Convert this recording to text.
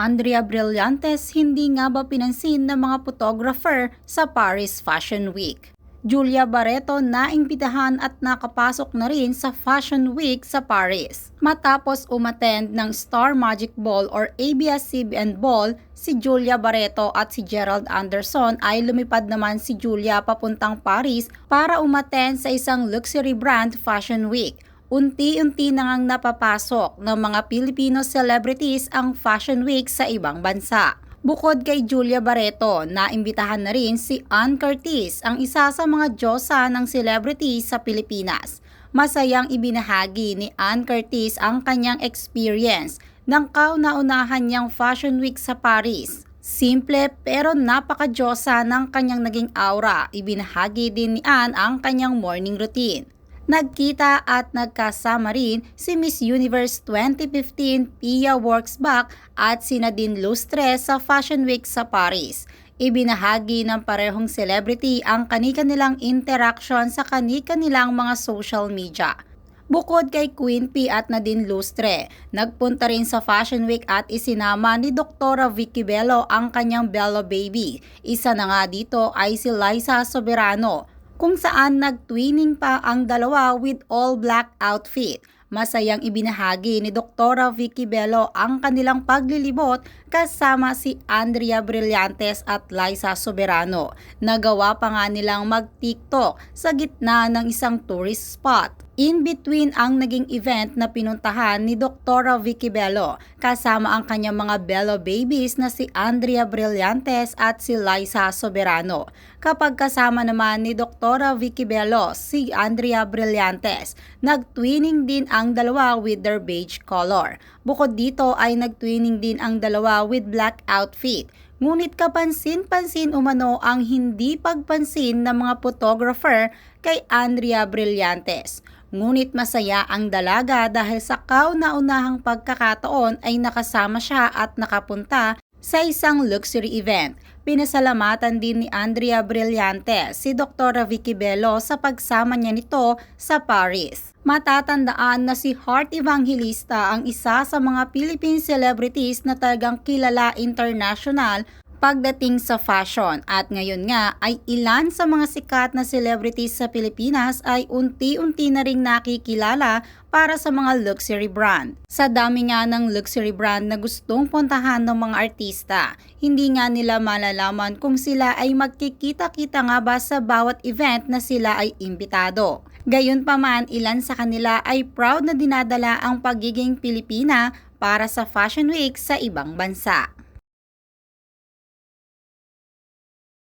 Andrea Brillantes hindi nga ba pinansin ng mga photographer sa Paris Fashion Week? Julia Barreto naimbitahan at nakapasok na rin sa Fashion Week sa Paris. Matapos umattend ng Star Magic Ball or ABS-CBN Ball, si Julia Barreto at si Gerald Anderson ay lumipad naman si Julia papuntang Paris para umattend sa isang luxury brand Fashion Week unti-unti na napapasok ng mga Filipino celebrities ang Fashion Week sa ibang bansa. Bukod kay Julia Barreto, naimbitahan na rin si Ann Curtis, ang isa sa mga Diyosa ng celebrity sa Pilipinas. Masayang ibinahagi ni Ann Curtis ang kanyang experience ng kauna-unahan niyang Fashion Week sa Paris. Simple pero napaka-Diyosa ng kanyang naging aura. Ibinahagi din ni Ann ang kanyang morning routine. Nagkita at nagkasama rin si Miss Universe 2015 Pia Worksback at si Nadine Lustre sa Fashion Week sa Paris. Ibinahagi ng parehong celebrity ang kanika-nilang interaction sa kanika-nilang mga social media. Bukod kay Queen P at Nadine Lustre, nagpunta rin sa Fashion Week at isinama ni Dr. Vicky Bello ang kanyang Bello baby. Isa na nga dito ay si Liza Soberano, kung saan nag-twinning pa ang dalawa with all black outfit. Masayang ibinahagi ni Dr. Vicky Bello ang kanilang paglilibot kasama si Andrea Brillantes at Liza Soberano. Nagawa pa nga nilang mag-TikTok sa gitna ng isang tourist spot. In between ang naging event na pinuntahan ni Dr. Vicky Bello kasama ang kanyang mga Bello babies na si Andrea Brillantes at si Liza Soberano. Kapag kasama naman ni Dr. Vicky Bello si Andrea Brillantes, nag-twinning din ang dalawa with their beige color. Bukod dito ay nag-twinning din ang dalawa with black outfit. Ngunit kapansin-pansin umano ang hindi pagpansin ng mga photographer kay Andrea Brillantes. Ngunit masaya ang dalaga dahil sa kauna-unahang pagkakataon ay nakasama siya at nakapunta sa isang luxury event. Pinasalamatan din ni Andrea Brillante si Dr. Vicky Bello sa pagsama niya nito sa Paris. Matatandaan na si Heart Evangelista ang isa sa mga Philippine celebrities na talagang kilala international pagdating sa fashion at ngayon nga ay ilan sa mga sikat na celebrities sa Pilipinas ay unti-unti na ring nakikilala para sa mga luxury brand. Sa dami nga ng luxury brand na gustong puntahan ng mga artista, hindi nga nila malalaman kung sila ay magkikita-kita nga ba sa bawat event na sila ay imbitado. Gayunpaman, ilan sa kanila ay proud na dinadala ang pagiging Pilipina para sa Fashion Week sa ibang bansa.